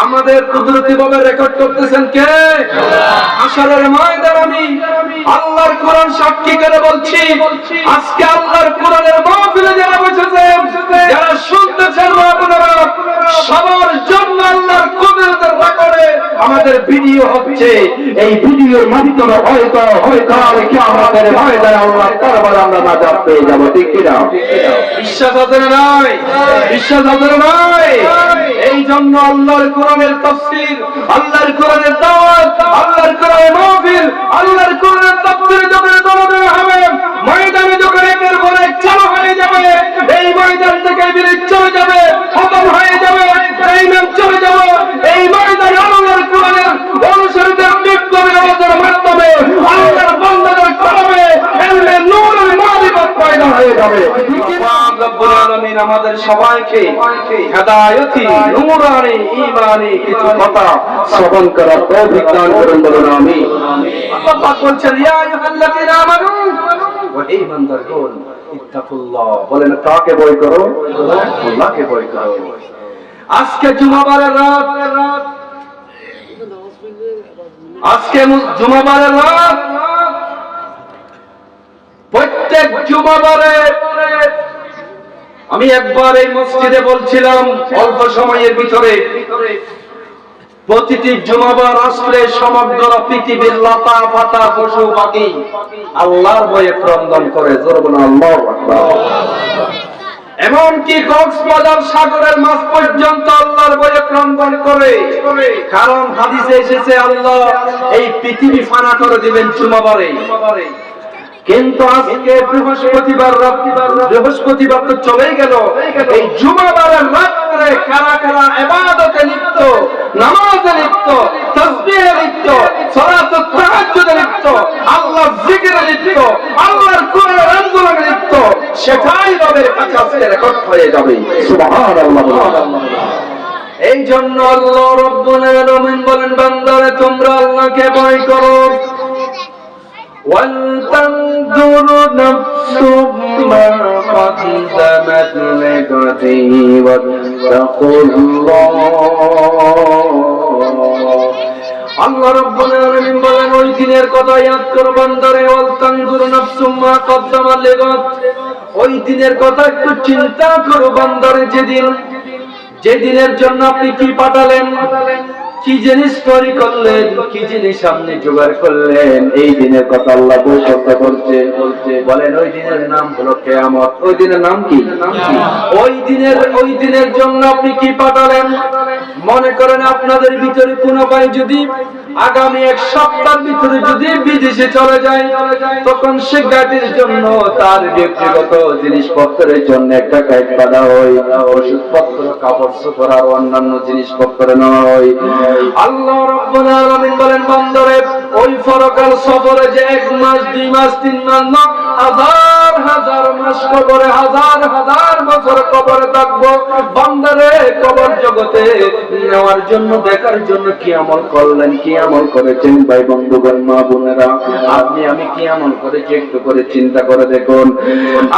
আমাদের কুদরতি ভাবে রেকর্ড করতেছেন কে? আসরের ময়দান আমি আল্লাহর কোরআন সাক্ষী করে বলছি? আজকে আল্লাহর কোরআনের মাহফিলে যারা বসেছে যারা শুনতেছেন মা বোনেরা সবার জন্য আল্লাহর কুদরতের রেকর্ডে আমাদের ভিডিও হচ্ছে। এই ভিডিওর মাধ্যমে হয়তো হয়তো আর কি আমাদের ময়দানে আল্লাহর দরবারে আমরা নাজাত পেয়ে যাব ঠিক কি না? বিশ্বাস আছে না নাই? বিশ্বাস আছে না নাই? এই জন্য আল্লাহর কোরআনের তাফসীর, আল্লাহর কোরআনের দাওয়াত, আল্লাহর কোরআনের মাহফিল, আল্লাহর কোরআনের তাফসীর যখন দরদে হবে, ময়দানে যখন একের পর এক চালু হয়ে যাবে, এই ময়দান থেকে বিলিত চলে যাবে, খতম হয়ে যাবে এই নাম চলে যাবে এই ময়দানে আল্লাহর কোরআনের অনুসারীদের বিপ্লবী আওয়াজের মাধ্যমে আল্লাহর বান্দাদের কলমে এলমে নূরের মারিফত পয়দা হয়ে যাবে আল্লাহ রাব্বুল আলামিন আমাদের সবাইকে হেদায়েতি নূরানি ঈমানি কিছু কথা শ্রবণ করার তৌফিক দান করুন বলুন, আমিন। আল্লাহ বলছেন, ইয়া আমানু ইত্তাকুল্লাহ। বলেন, কাকে ভয় করো? আল্লাহকে ভয় করো। আজকে জুমাবারের রাত। আজকে জুমাবারের রাত। প্রত্যেক জুমাবারে আমি একবার এই মসজিদে বলছিলাম, অল্প সময়ের ভিতরে। প্রতিটি জুমাবার আসলে সমগ্র পৃথিবীর লতা পাতা পশু পাখি আল্লাহর বয়ে ক্রন্দন করে এমনকি কক্সবাজার সাগরের মাছ পর্যন্ত আল্লাহর বয়ে ক্রন্দন করে। কারণ হাদিসে এসেছে, আল্লাহ এই পৃথিবী ফানা করে দিবেন জুমাবারে। কিন্তু আজকে বৃহস্পতিবার রাত্রিবার বৃহস্পতিবার তো চলেই গেল। এই জুমাবারের রাত্রে কারা কারা ইবাদতে লিপ্ত, নামাজে লিপ্ত, তাসবিহে লিপ্ত, সালাত তাহাজ্জুদে লিপ্ত আল্লাহ জিকিরে লিপ্ত, আল্লাহর কোরআনের আন্দোলনে লিপ্ত, সেটাই রবের কাছে আজকে রেকর্ড হয়ে যাবে। সুবহানাল্লাহ। এই জন্য আল্লাহ রব্বুল আলামিন বলেন, বান্দারে, তোমরা আল্লাহকে ভয় করো। ولتنظر نفس ما قدمت لغد واتقوا الله আল্লাহ রাব্বুল আলামিন বলেন ওই দিনের কথা ইয়াদ করো বান্দারে ওয়াল তানজুরু নাফসুম মা কদ্দামাত লিগাদ ওই দিনের কথা একটু চিন্তা করো বান্দারে যেদিন যেদিনের জন্য আপনি কি পাঠালেন? কি জিনিস তৈরি করলেন? কি জিনিস আপনি জোগাড় করলেন? এই দিনের কথা আল্লাহ বলছে করছে। বলছে। বলেন ওই দিনের নাম হলো কেয়ামত। ওই দিনের নাম কি? ওই দিনের ওই দিনের জন্য আপনি কি পাঠালেন। মনে করেন আপনাদের ভিতরে কোনো ভাই যদি আগামী এক সপ্তাহের ভিতরে যদি বিদেশে চলে যায়, তখন সে গাড়ির জন্য তার ব্যক্তিগত জিনিসপত্রের জন্য একটা গাইড বাঁধা হয়, ওষুধপত্র, কাপড় চোপড় আর অন্যান্য জিনিসপত্র নেওয়া হয়। আল্লাহ রব্বুল আলামিন বলেন, বন্দরে, ওই ফরকাল সফরে যে এক মাস, দুই মাস, তিন মাস না, হাজার হাজার মাস কবরে, হাজার হাজার বছর কবরে থাকব। বন্দরে, কবর জগতে নেওয়ার জন্য, দেখার জন্য কি আমল করলেন, কি আমল করেছেন ভাই বন্ধুগণ, মা বোনেরা। আপনি, আমি কি আমল করেছি একটু করে চিন্তা করে দেখুন।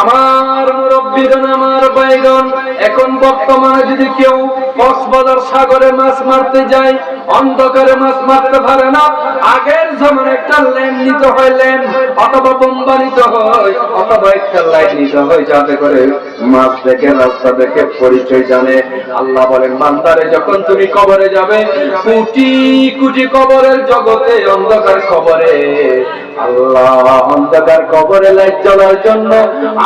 আমার মুরব্বীগণ, আমার ভাইগণ, এখন বর্তমানে যদি কেউ কক্সবাজার সাগরে মাছ মারতে যায়, অন্ধকারে মাছ মারতে পারে না, আগের যেমন একটা ল্যাম্প নিতে হয় ল্যাম্প অথবা বোম্বা নিতে হয়, অথবা একটা লাইট নিতে হয়, যাতে করে মাছ দেখে, রাস্তা দেখে পরিচয় জানে। আল্লাহ বলেন, বান্দারে, যখন তুমি কবরে যাবে, কোটি কোটি কবরের জগতে অন্ধকার কবরে আল্লাহ অন্ধকার কবরে লাইট জ্বলার জন্য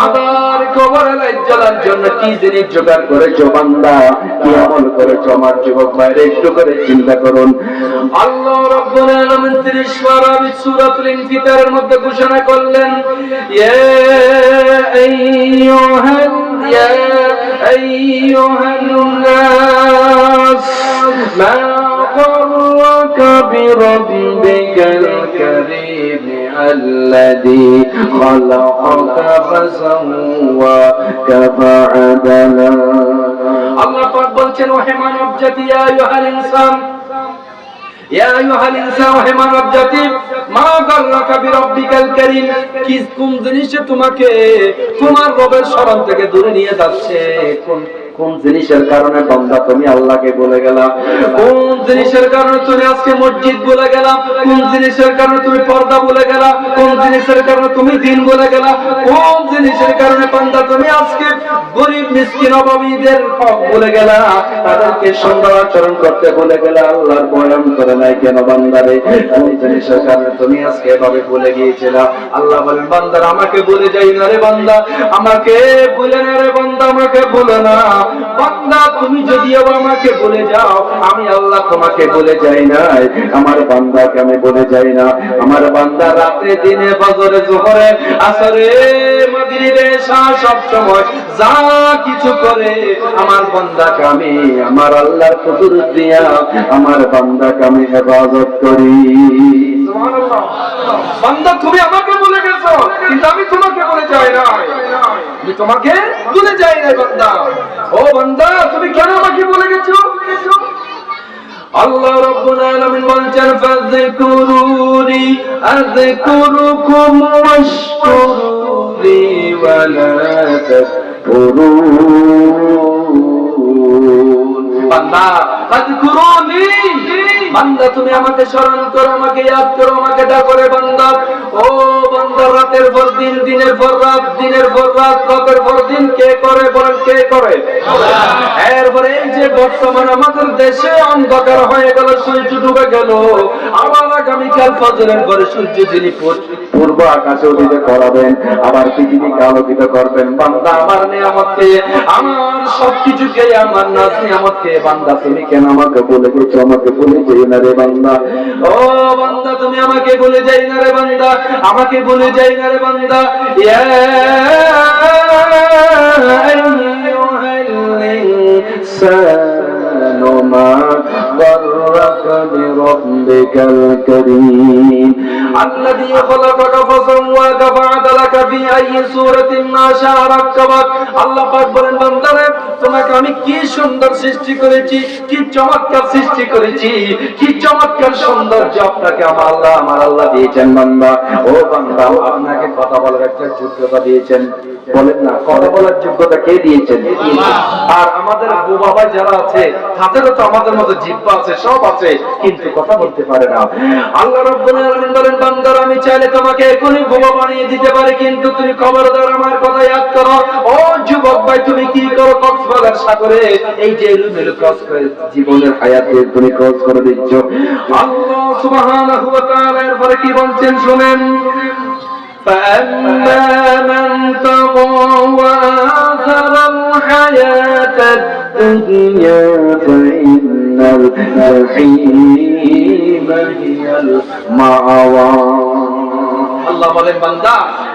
আবার কবরে লাইট জ্বলার জন্য কি জিনিস জোগাড় করেছো বান্দা কি আমল করেছো আমার যুবক ভাইরে একটু করে চিন্তা করুন আল্লাহ রাব্বুল আলামিন 30 পারা সূরাতুল ইনফিতারের মধ্যে ঘোষণা করলেন ইয়া আইয়ুহান ইয়া আইয়ুহান নাস মা غرك بربك الكريم الذي خلقك فسواك فعدلا আল্লাহ পাক বলছেন ওহে মানব জাতি ইয়া আইয়ুহাল ইনসান ইয়া আইয়ুহাল ইনসান ওহে মানব জাতি মা গাল্লাকা বিরাব্বিকাল কারীম কি কোন জিনিসে তোমাকে তোমার রবের শরণ থেকে দূরে নিয়ে যাচ্ছে কোন কোন জিনিসের কারণে বান্দা তুমি আল্লাহকে বলে গেলা? কোন জিনিসের কারণে তুমি আজকে মসজিদ বলে গেলা? কোন জিনিসের কারণে তুমি পর্দা বলে গেলা? কোন জিনিসের কারণে তুমি দিন বলে গেলা? কোন জিনিসের কারণে বান্দা তুমি আজকে গরিব, মিসকিন, অভাবীদের বলে গেলা? তাদেরকে সুন্দর আচরণ করতে বলে গেলা? আল্লাহর বয়ান করে নাই কেন বান্দারে? কোন জিনিসের কারণে তুমি আজকে এভাবে বলে গিয়েছিলা? আল্লাহ বলেন, বান্দার আমাকে বলে যাই না রে বান্দা। আমাকে বলে না রে বান্দা, আমাকে বলে না। বান্দা, তুমি যদিও আমাকে বলে যাও, আমি আল্লাহ তোমাকে বলে যাই না আমার বান্দাকে আমি বলে যাই না। আমার বান্দা রাতে দিনে বাজারে জোহরে, আসরে, মাগরিবে সব সময় যা কিছু করে আমার বান্দাকে আমি, আমার আল্লাহর দিয়া আমার আমি হেফাজত করি। বান্দা, তুমি আমাকে বলে গেছো, কিন্তু আমি তোমাকে বলে যাই না আমি তোমাকে বলে যাই না বান্দা। ও বান্দা, তুমি কেন আমাকে বলে গেছো? আল্লাহ রাব্বুল আলামিন বলছেন, ফাযকুরুনি আযকুরুকুম ওয়াশকুরুনি ওয়ালা বান্দা তুমি আমাকে স্মরণ করো আমাকে ইয়াদ করো আমাকে ডাকো রে বান্দা। ও রাতের পর দিন, দিনের পর রাত, দিনের পর রাত, রাতের পর দিন কে করে বলেন কে করে? এরপরে এই যে বর্তমান আমাদের দেশে অন্ধকার হয়ে গেল, সূর্য ডুবে গেল। আবার আগামীকাল ফজরের পরে সূর্য যিনি পূর্ব আকাশে উদিত করাবেন, আবার পৃথিবীকে আলোকিত করবেন। বান্দা আমার নিয়ামতকে, আমার সবকিছুকে, আমার নাজ নিয়ামতকে, বান্দা তুমি কেন আমাকে বলে গেছো? আমাকে বলে যাই না রে বান্দা। ও বান্দা, তুমি আমাকে বলে যাই না রে বান্দা। আমাকে বলে যাই না রে বান্দা ইয়া আইয়ুহাল ইনসানু মা غرك بربك الكريم الذي خلقك فسواك فعدلك في أي سورة ما شاء ركبك আল্লাহ পাক বলেন বান্দারে তোমাকে আমি কি সুন্দর সৃষ্টি করেছি কি চমৎকার সৃষ্টি করেছি কি চমৎকার সৌন্দর্য আপনাকে আমার আল্লাহ আমার আল্লাহ দিয়েছেন বান্দা ও বান্দা আপনাকে কথা বলার একটা যোগ্যতা দিয়েছেন বলেন না, কথা বলার যোগ্যতা কে দিয়েছেন? আর আমাদের বাবা যারা আছে, তাদেরও তো আমাদের মতো জিব্বা আছে, সব আছে, কিন্তু কথা বলতে পারে না। আল্লাহ রাব্বুল আলামিন বলেন, বান্দার, আমি চাইলে তোমাকে এখনই বোমা বানিয়ে দিতে পারি, কিন্তু তুমি খবরদার আমার কথা ইয়াদ করো ও যুবক ভাই, তুমি কি করো? কক্সবাজার সাগরে, এই যে এলোমেলো ক্রস করে জীবনের হায়াতে তুমি ক্রস করে দিচ্ছ। আল্লাহ সুবহানাহু ওয়া তাআলা এরপরে কি বলছেন, শুনেন। فأما من طغى وآثر الحياة الدنيا فإن الجحيم هي المأوى. الله بولين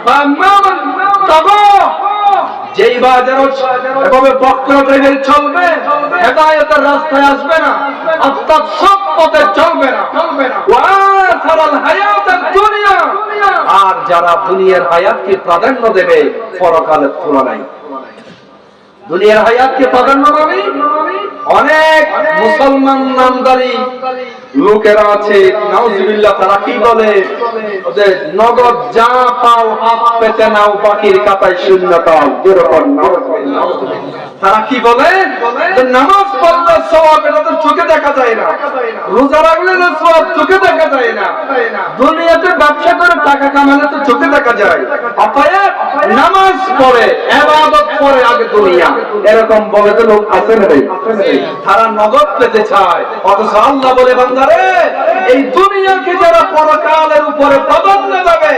فأما من طغى যেই বাজার এভাবে বক্র বেগে চলবে, হেদায়তের রাস্তায় আসবে না। অর্থাৎ সব পথে চলবে না। আর যারা দুনিয়ার হায়াতকে প্রাধান্য দেবে, পরকালের তুলনায়। দুনিয়ার হায়াতকে প্রাধান্য দেবে? অনেক মুসলমান নামদারি লোকেরা আছে, নাউজুবিল্লাহ, তারা কি বলে যে নগদ যা পাও হাত পেতে নাও পাখির কাতায় শূন্য পাও যেরকম নাউজুবিল্লাহ। তারা কি বলে? যে নামাজ পড়লে সওয়াব এটা তো চোখে দেখা যায় না। রোজা রাখলে যে সওয়াব চোখে দেখা যায় না। দুনিয়াতে ব্যবসা করে টাকা কামালে তো চোখে দেখা যায়। অতএব নামাজ পড়ে, ইবাদত করে আগে দুনিয়া। এরকম বলে তো লোক আছে না ভাই তারা নগদ পেতে চায়। অথচ আল্লাহ বলে, বান্দারে, এই দুনিয়াকে যারা পরকালের উপরে প্রাধান্য দেবে,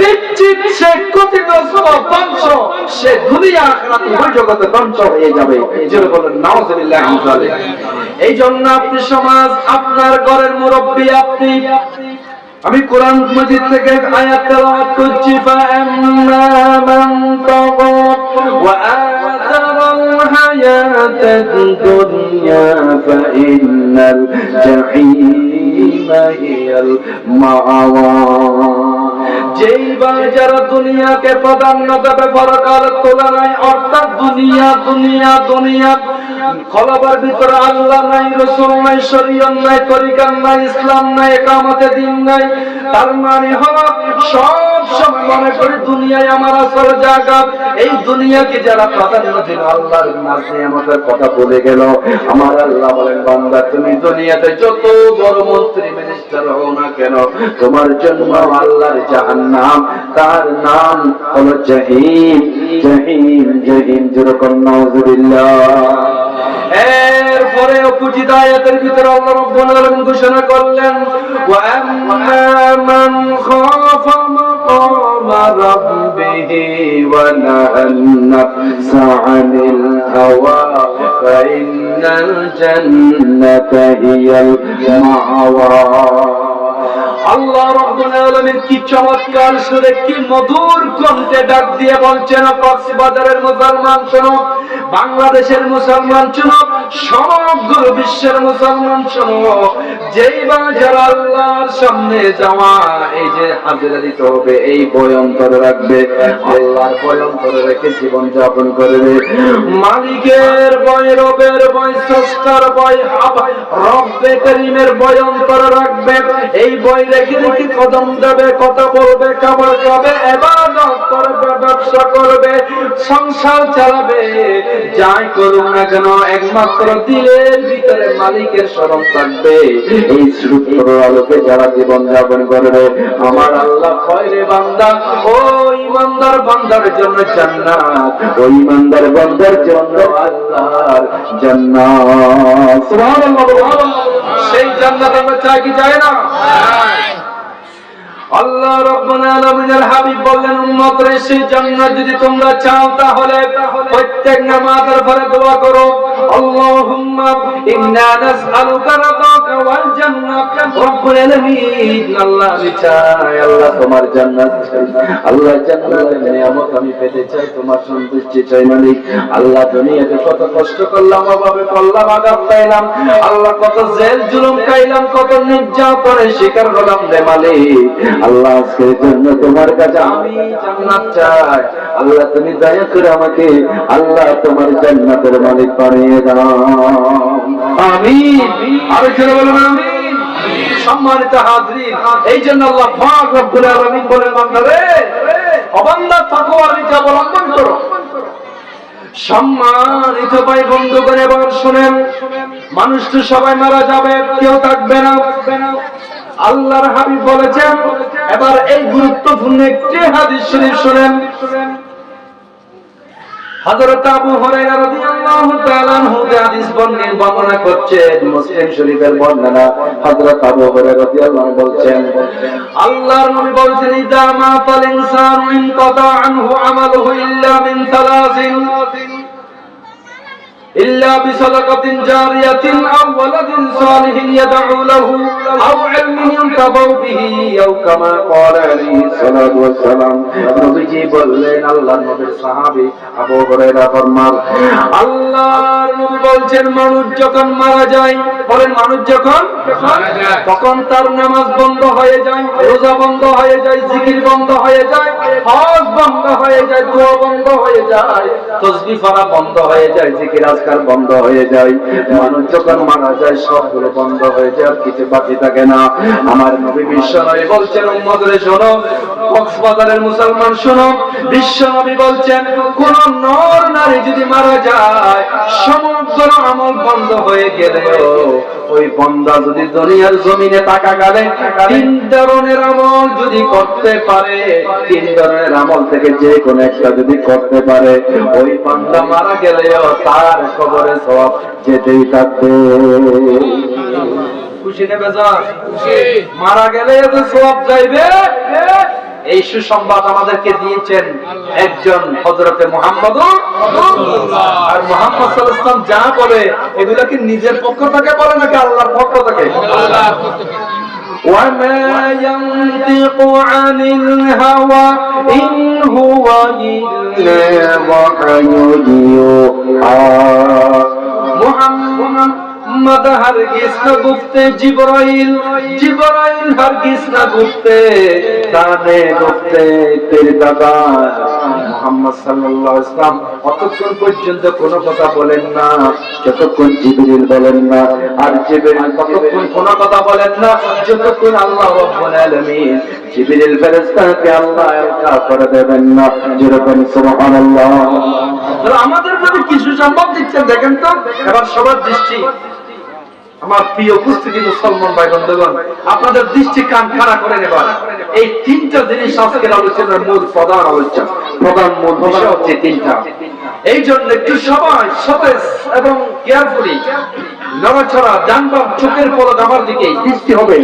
নিশ্চিত সে ক্ষতিগ্রস্ত ধ্বংস, সে দুনিয়া আখরাত জগতে ধ্বংস হয়ে যাবে। বলেন নাউজুবিল্লাহ এই জন্য আপনি সমাজ আপনার ঘরের মুরব্বী আপনি আমি কোরআন মজিদ থেকে আয়াত তেলাওয়াত করছি ফাআম্মা মান তাগা ওয়া হায়াতাদ দুনিয়া ফাইন্নাল জাহিমা হিয়াল মাআওয়া যারা দুনিয়াকে প্রাধান্য দেবে তুলনায় অর্থাৎ দুনিয়া দুনিয়া দুনিয়া ভিতরে আল্লাহ নাই, রসুল নাই নাই, তরিকার নাই, ইসলাম নাই, একামতে দিন নাই, তার মানে সব সময় মনে করি দুনিয়ায় আমার আসল জায়গা। এই দুনিয়াকে যারা প্রাধান্য আল্লাহর আমাদের কথা বলে গেল। আমার আল্লাহ বলেন, বান্দা, তুমি দুনিয়াতে যত বড় মন্ত্রী মিনিস্টার হও না কেন? তোমার জন্য আল্লাহর জাহান্নাম। তার নাম হলো জাহিম। জাহিম জাহিম, যেরকম নজরুল্লাহ এরপরে আয়াতের ভিতরে আল্লাহ রব্বুল ঘোষণা করলেন, ওয়া আম্মা মান খাফা مقام ربه ونهى النفس عن الهوى فإن الجنة هي المعوى আল্লাহ রাব্বুল আলামিন কি চমৎকার সুরে কি মধুর কণ্ঠে ডাক দিয়ে বলছেন, কক্সবাজারের মুসলমান শোনো, বাংলাদেশের মুসলমান শোনো, সমগ্র বিশ্বের মুসলমান শোনো। যেই বা যারা আল্লাহর সামনে যাওয়া, এই যে হাজিরা দিতে হবে, এই বই অন্তরে রাখবে, আল্লাহর বই অন্তরে রেখে জীবন যাপন করবে। মালিকের বই, রবের স্রষ্টার বই হাবা রব্বে করিমের বই অন্তরে রাখবে। এই বই রেখে রেখে কদম দেবে, কথা বলবে, খাবার খাবে এবাদত করবে, ব্যবসা করবে, সংসার চালাবে। যাই করুক না কেন, একমাত্র দিলের ভিতরে মালিকের স্মরণ থাকবে। এই সূত্র আলোকে যারা জীবন যাপন করবে, আমার আল্লাহ খয়রে বান্দা, ও ইমানদার বান্দার জন্য জান্নাত, ও ইমানদার বান্দার জন্য আল্লাহর জান্নাত। সুবহানাল্লাহ। সেই জান্নাত আমরা চাই কি চাই না? Aye. আল্লাহ জান্নাত আল্লাহ জান্নাত আমি পেতে চাই, তোমার সন্তুষ্টি চাই আল্লাহ দুনিয়াতে কত কষ্ট করলাম, অভাবে করলাম আঘাত পাইলাম। আল্লাহ কত জেল জুলুম খাইলাম, কত নির্যাতনের শিকার হলাম রে মালিক। আল্লাহ আজকের জন্য তোমার কাছে আমি জান্নাত চাই। আল্লাহ, তুমি দয়া করে আমাকে আল্লাহ তোমার জান্নাতের মালিক বানিয়ে দাও। আরও সম্মানিত হাজরিন, এই জন্য আল্লাহ পাক রব্বুল আলামিন বলেন বান্দা রে অবান্দা অবলম্বন করো। সম্মানিত ভাই বন্ধু করে এবার শুনেন, মানুষ তো সবাই মারা যাবে, কেউ থাকবে না। আল্লাহর হাবিব বলেছেন, এবার এই গুরুত্বপূর্ণ একটি হাদিস শরীফ শুনেন। হযরত আবু হুরায়রা রাদিয়াল্লাহু তাআলা হাদিস বর্ণনা বর্ণনা মুসলিম শরীফের বর্ণনা। হযরত আবু হুরায়রা রাদিয়াল্লাহু বলছেন, আল্লাহর নবী বলছেন, ইদা ইনসানু ইনকাতা আনহু আমালুহু ইল্লা মিন সালাসিন। إلا بصدقة جارية أو ولد صالح يدعو له أو علم ينتفع به أو كما قال عليه الصلاة والسلام নবীজি বললেন আল্লাহর নবীর সাহাবী আবু হুরায়রা ফরমান আল্লাহর নবী বলছেন মানুষ যখন মারা যায় বলেন মানুষ যখন তখন তার নামাজ বন্ধ হয়ে যায় রোজা বন্ধ হয়ে যায় জিকির বন্ধ হয়ে যায় হজ বন্ধ হয়ে যায় দোয়া বন্ধ হয়ে যায় তসবি পড়া বন্ধ হয়ে যায় জিকির আজকার বন্ধ হয়ে যায়। মানুষ যখন মারা যায় সবগুলো বন্ধ হয়ে যায় আর কিছু বাকি থাকে না। আমার নবী বিশ্ব নবী বলছেন উম্মদরে শোনো কক্সবাজারের মুসলমান শোনো বিশ্ব নবী বলছেন কোন নর নারী যদি মারা যায় সমগ্র আমল বন্ধ হয়ে গেলেও ওই বন্দা যদি দুনিয়ার জমিনে টাকা গালে তিন ধরনের আমল যদি করতে পারে তিন ধরনের আমল থেকে যে কোনো একটা যদি করতে পারে ওই বান্দা মারা গেলেও তার কবরে সব যেতেই থাকবে। খুশি নেবে যা মারা গেলে তো সব যাইবে। এই সুসংবাদ আমাদেরকে দিয়েছেন একজন হজরতে মোহাম্মদ আর মোহাম্মদ সাল্লাম যা বলে এগুলা কি নিজের পক্ষ থেকে বলে নাকি আল্লাহর পক্ষ থেকে وما ينطق عن الهوى إن هو إلا وحي يوحى محمد মোহাম্মদ হারগিজ না গুপ্তে, জিবরাইল জিবরাইল হারগিজ না গুপ্তে তানে গুপ্তে, তেরে দাদা, মোহাম্মদ সাল্লাল্লাহু আলাইহি ওয়াসাল্লাম। অতক্ষণ পর্যন্ত কোনো কথা বলেন না, যতক্ষণ জিবরিল বলেন না, আর জিবরিল ততক্ষণ কোনো কথা বলেন না, যতক্ষণ আল্লাহ রাব্বুল আলামিন জিবরিল ফেরেশতাকে আল্লাহ এলকা করে দেবেন না যেরকম সুবহানাল্লাহ। আমাদের প্রতি কিছু সম্ভব দিচ্ছেন দেখেন তো, এবার সবার দৃষ্টি। আমার প্রিয় উপস্থিতি মুসলমান ভাই, বন্ধুগণ, আপনাদের দৃষ্টি কান খাড়া করে নেবার এই তিনটা জিনিস আজকের আলোচনার মূল প্রধান আলোচনা। প্রধান মূল বিষয় হচ্ছে তিনটা। এই জন্য একটু সবাই সতেজ এবং কেয়ারফুলি নড়াচড়া জানবাম চোখের পলক আমার দিকে দৃষ্টি হবে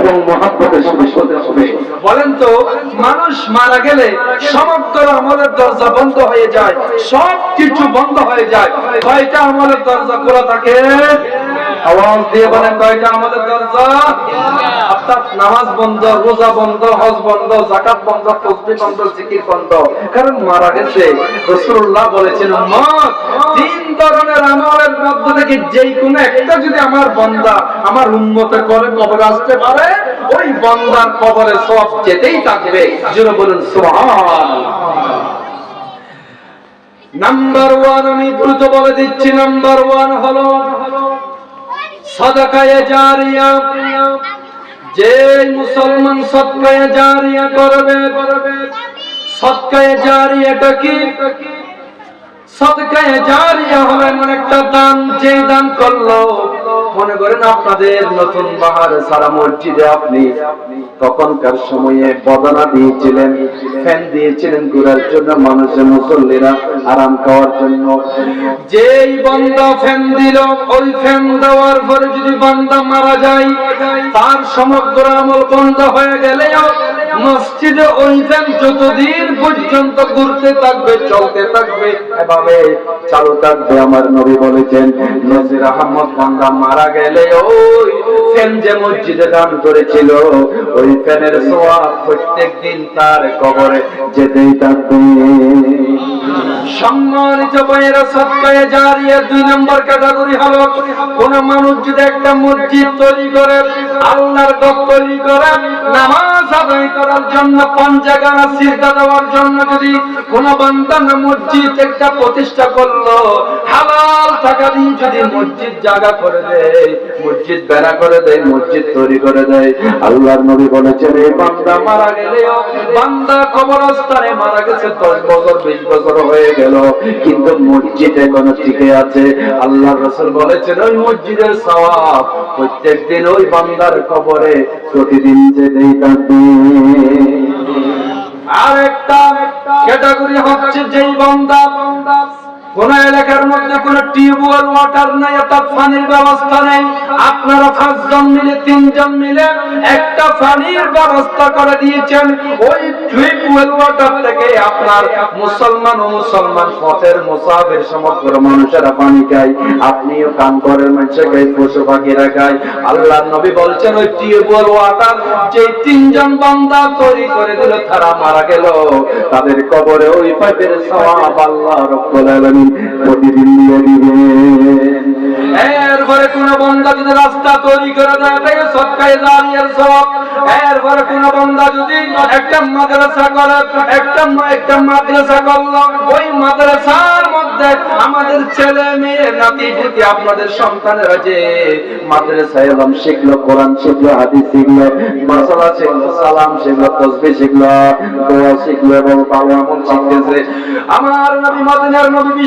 এবং মহাব্বতের সাথে শুনতে হবে। বলেন তো, মানুষ মারা গেলে সমগ্র আমলের দরজা বন্ধ হয়ে যায় সব কিছু বন্ধ হয়ে যায়। কয়টা আমলের দরজা খোলা থাকে? যেই কোনো একটা যদি আমার বান্দা আমার উম্মতে করে কবরে আসতে পারে, ওই বন্দার কবরে সব যেতেই থাকবে। বলুন নাম্বার ওয়ান আমি দ্রুত বলে দিচ্ছি, নাম্বার ওয়ান হলো সদকায়ে জারিয়া যে মুসলমান সদকায়ে জারিয়া করবে সদকায়ে জারিয়াটা কি সদকায়ে জারিয়া হলো এমন একটা দান যে দান করল মনে করেন আপনাদের নতুন বাহার সারা মসজিদে আপনি তখনকার সময়ে বদনা দিয়েছিলেন, ফ্যান দিয়েছিলেন ঘোরার জন্য, মানুষের মুসল্লিরা আরাম খাওয়ার জন্য। যেই বান্দা ফ্যান দিল, ওই ফ্যান দেওয়ার পরে যদি বান্দা মারা যায়, তার সমগ্র আমল বন্ধ হয়ে গেলে মসজিদে ওই ফ্যান যতদিন পর্যন্ত ঘুরতে থাকবে, চলতে থাকবে, এভাবে চালু থাকবে, আমার নবী বলেছেন, নজির আহমদ বান্দা মারা গেলে ওই ফ্যান যে মসজিদে দান করেছিল, ওই ফ্যানের সোয়া প্রত্যেক দিন তার কবরে যেতেই থাকবে। সম্মানিত ভাইয়েরা সৎকায়ে জারিয়া দুই নম্বর ক্যাটাগরি হলো, কোন মানুষ যদি একটা মসজিদ তৈরি করে, আল্লাহর ঘর তৈরি করে, নামাজ আদায় করার জন্য পঞ্চাগানা সিজদা দেওয়ার জন্য যদি কোন বান্দা না মসজিদ একটা প্রতিষ্ঠা করল, হালাল টাকা দিয়ে যদি মসজিদ জায়গা করে দেয়, মসজিদ বেড়া করে দেয়, মসজিদ তৈরি করে দেয়, আল্লাহর নবী বলেছেন এই বান্দা মারা গেলেও, বান্দা কবরস্থানে মারা গেছে দশ বছর, বিশ বছর হয়ে গেল। কিন্তু মসজিদে কোন টিকে আছে? আল্লাহ রসুল বলেছেন, ওই মসজিদের সওয়াব প্রত্যেক দিন ওই বান্দার কবরে প্রতিদিন যেতেই থাকবে। আর একটা ক্যাটাগরি হচ্ছে যেই বান্দা কোন এলাকার মধ্যে কোন টিউবওয়েল, ওয়াটার নাই, অর্থাৎ পানির ব্যবস্থা নেই। আপনারা পাঁচজন মিলে, তিনজন মিলে একটা পানির ব্যবস্থা করে দিয়েছেন। ওই টিউবওয়েল, ওয়াটার থেকে আপনার মুসলমান ও মুসলমান পথের মুসাফির সমগ্র মানুষেরা পানি খায়। আপনিও কাম করেন, মানুষের খাই পশু পাখিরা খায়। আল্লাহ নবী বলছেন, ওই টিউবওয়েল, ওয়াটার যে তিনজন বান্দা তৈরি করে দিল, তারা মারা গেল। তাদের কবরে ওই পাইপের সওয়াব আল্লাহ রব্বুল আলামিন প্রতিদিন দিয়ে দিবেন এরপরে কোন বন্দা যদি রাস্তা তৈরি করে দেয়, তাকে সৎকায় জারিয়ার সব। এরপরে কোন বন্দা যদি একটা মাদ্রাসা করে, একটা একটা মাদ্রাসা করল, ওই মাদ্রাসার মধ্যে আমাদের ছেলে মেয়ে, নাতি পুতি আপনাদের সন্তানেরা যে মাদ্রাসায় এলাম, শিখলো, কোরআন শিখলো, হাদিস শিখলো, মাসালা শিখলো, সালাম শিখলো, তসবি শিখলো, দোয়া শিখলো এবং ভালো আমল শিখতেছে। আমার নবী মদিনার নবী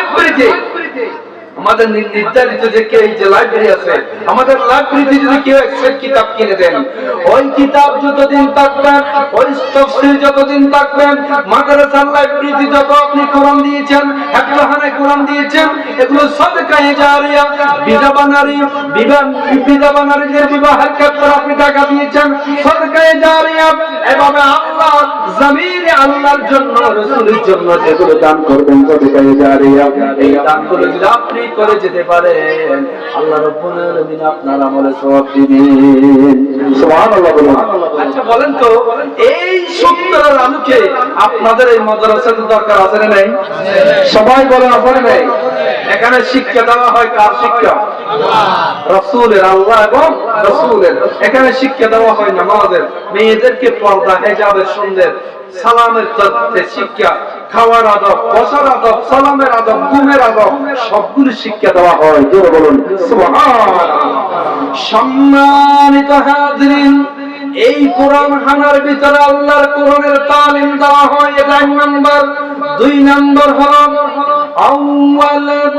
লাইফ করেছে। আমাদের নির্ধারিত যে কে এই যে লাইব্রেরি আছে, আমাদের লাইব্রেরিতে যদি কেউ এক সেট কিতাব কিনে দেন, ওই কিতাব যতদিন থাকবে ওই তফসিল যতদিন থাকবে মাদ্রাসার লাইব্রেরিতে যত আপনি কোরআন দিয়েছেন কোরআন দিয়েছেন, এগুলো বিবাহ বিবাহের ক্ষেত্রে আপনি টাকা দিয়েছেন এভাবে আল্লাহ জমিনে আল্লাহর জন্য রসুলের জন্য যেগুলো দান করবেন এই দানগুলো যদি আপনি করে যেতে পারেন আল্লাহ রব্বুল আলামিন আপনার আমলে সওয়াব দিবেন। সুবহানাল্লাহ আচ্ছা বলেন তো এই সত্যের আলোকে আপনাদের এই মাদ্রাসাতে দরকার আছে না নাই? সবাই বলে আছে না নাই? এখানে শিক্ষা দেওয়া হয় কার শিক্ষা? রসুলের আল্লাহ এবং রসুলের। এখানে শিক্ষা দেওয়া হয় নামাজের। মেয়েদেরকে পর্দা হেজাবের সুন্দর সালামের তত্ত্বে শিক্ষা, খাওয়ার আদব, বসার আদব, সালামের আদব, ঘুমের আদব, সবগুলো শিক্ষা দেওয়া হয়। জোরে বলুন সম্মানিত হাজরিন, এই কোরআন হানার ভিতরে আল্লাহর কোরআনের তালিম দেওয়া হয় এটা এক নাম্বার। দুই নাম্বার হলো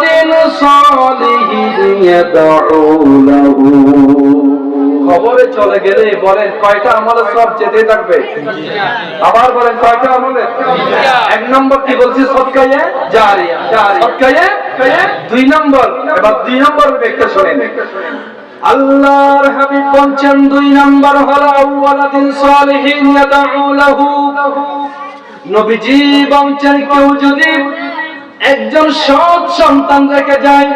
দিন সালিহিন ইয়াদউ লাহু খবরে চলে গেলে বলেন, কয়টা আমলে সব যেতে থাকবে? আবার বলেন, কয়টা আমলে? এক নম্বর কি বলছি? সৎকায়ে জারিয়া। সৎকায়ে দুই নম্বর। এবার দুই নম্বর ব্যাখ্যা শোনেন। আল্লাহর হাবিব বলছেন, দুই নম্বর হলো আউয়ালাদিন সালিহিন ইয়াদউ লাহু নবীজি বলছেন, কেউ যদি একজন সৎ সন্তান রেখে যায়,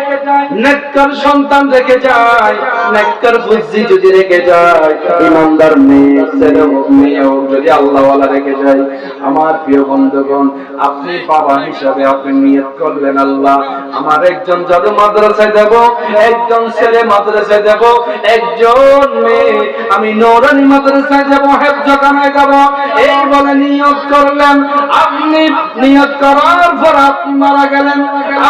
নেককার সন্তান রেখে যায়, নেককার বুদ্ধি যদি রেখে যায়, ইমানদার মেয়ে, ছেলে হোক মেয়ে হোক যদি আল্লাহওয়ালা রেখে যায়, আমার প্রিয় বন্ধুগণ, আপনি বাবা হিসাবে আপনি নিয়ত করলেন আল্লাহ। আমার একজন জাদু মাদ্রাসায় দেব একজন ছেলে মাদ্রাসায় দেব একজন মেয়ে, আমি নৌরানি মাদ্রাসায় দেব হেফজখানায় দেব এই বলে নিয়ত করলেন। আপনি নিয়ত করার পর আপনি মারা গেলেন।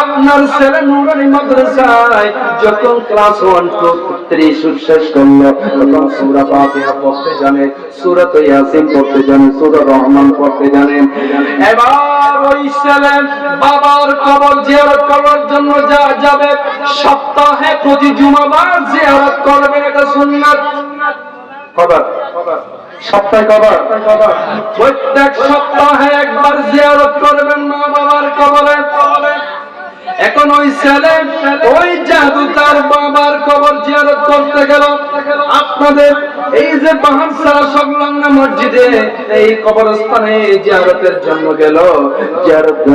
আপনার ছেলে নুরানি মাদ্রাসায় যখন ক্লাস ওয়ান টু থ্রি শেষ করল, তখন সুরা ফাতিহা পড়তে জানে, সুরা তো ইয়াসিন পড়তে জানে, সুরা রহমান পড়তে জানে। এবার ওই ছেলে বাবার কবর জিয়ারত করার জন্য যা যাবে, সপ্তাহে প্রতি জুমাবার জিয়ারত করবেন, এটা সুন্নাত। কবার সপ্তাহে কবার? প্রত্যেক সপ্তাহে একবার জিয়ারত করবেন মা বাবার কবরে। এখন ওই ছেলে, ওই জাদু তার বাবার কবর জিয়ারত করতে গেল। আপনাদের এই যে পাহাড় সংলগ্ন মসজিদে এই কবরস্থানে জিয়ারতের জন্য গেল। জিয়ারত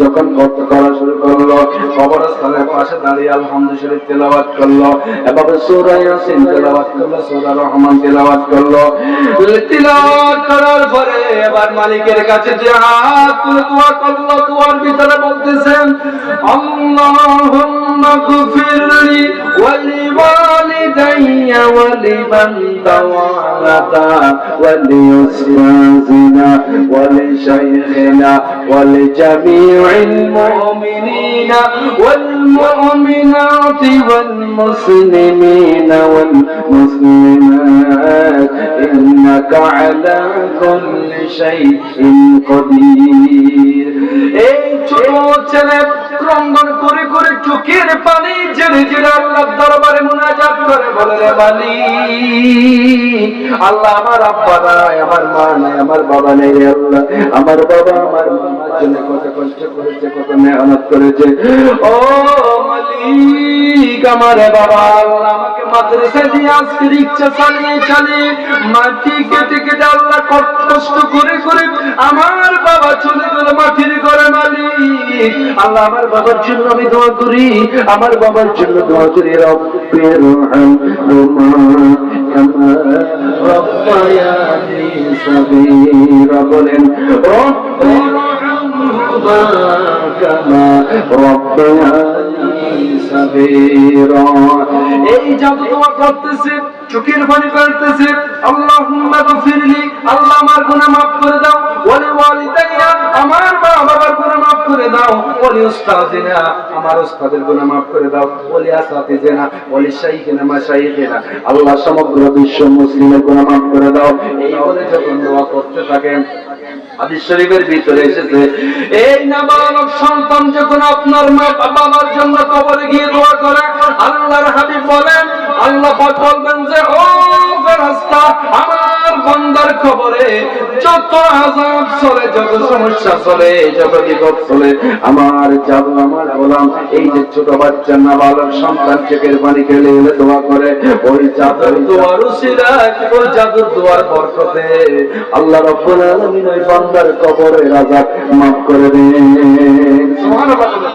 যখন করতে করা শুরু করল, কবরস্থানের পাশে দাঁড়িয়ে আলহামদুলিল্লাহ তেলাওয়াত করল, এভাবে সূরা ইয়াসিন তেলাওয়াত করল, সূরা রহমান তেলাওয়াত করল। তেলাওয়াত করার পরে এবার মালিকের কাছে যে হাত তুলে করল, দোয়ার ভিতরে বলতেছেন, আল্লাহুম্মা ولوالدي ولمن توالد ولأستاذنا ولشيخنا ولجميع المؤمنين والمؤمنات والمسلمين والمسلمات إنك على كل شيء قدير এই ছোট ছেলে ক্রন্দন করে করে চোখের পানি জেনে জেনে আল্লাহর দরবারে মোনাজাত করে বলে মালি আল্লাহ আমার আব্বা নাই, আমার মা নাই, আমার বাবা নেই আল্লাহ। আমার বাবা আমার মামার জন্য কত কষ্ট করেছে, কত মেহনত করেছে। ও মালিক, আমার বাবা আল্লাহ আমাকে মাদ্রাসা দিয়ে আজকে রিক্সা চালিয়ে চালিয়ে মাটি কেটে কেটে আল্লাহ কষ্ট করে করে আমার বাবা চলে গেল মাটির ঘরে মালিক। আল্লাহ, আমার বাবার জন্য আমি দোয়া করি, আমার বাবার জন্য দোয়া করি, রব্বের বলেন, রব্বের সাগীরা এই জাদু তোমার করতেছে চোখের পানি ফেলতেছে আল্লাহুম্মা গফিরলি আল্লাহ আমার গুনাহ মাফ করে দাও। ওয়ালি ওয়ালিদাইয়া আমার মা বাবার মাফ করে দাও। বলি উস্তাদিনা আমার উস্তাদের গুনাহ মাফ করে দাও। বলি আসাতিজেনা বলি শাইখিনা মাশাইখিনা আল্লাহ সমগ্র বিশ্ব মুসলিমের গুনাহ মাফ করে দাও। এই বলে যখন দোয়া করতে থাকেন, হাদিস শরীফের ভিতরে এসেছে, এই নাবালক সন্তান যখন আপনার মা, বাবার জন্য কবরে গিয়ে দোয়া করে, আল্লাহর হাবিব বলেন, আল্লাহ বলবেন যে, ও ফেরেশতা, আমার বান্দার খবরে, যত আযাব চলে, যত সমস্যা চলে, যত বিপদ চলে, আমার জাদু আমার গোলাম, এই যে ছোট বাচ্চা নাবালক সন্তান চোখের পানি খেলে এলে দোয়া করে, ওই জাদুর দোয়ার উসিলায় ওই জাদুর দোয়ার বরকতে আল্লাহ রব্বুল আলামিন ওই বান্দার কবরে আযাব মাফ করে দেন।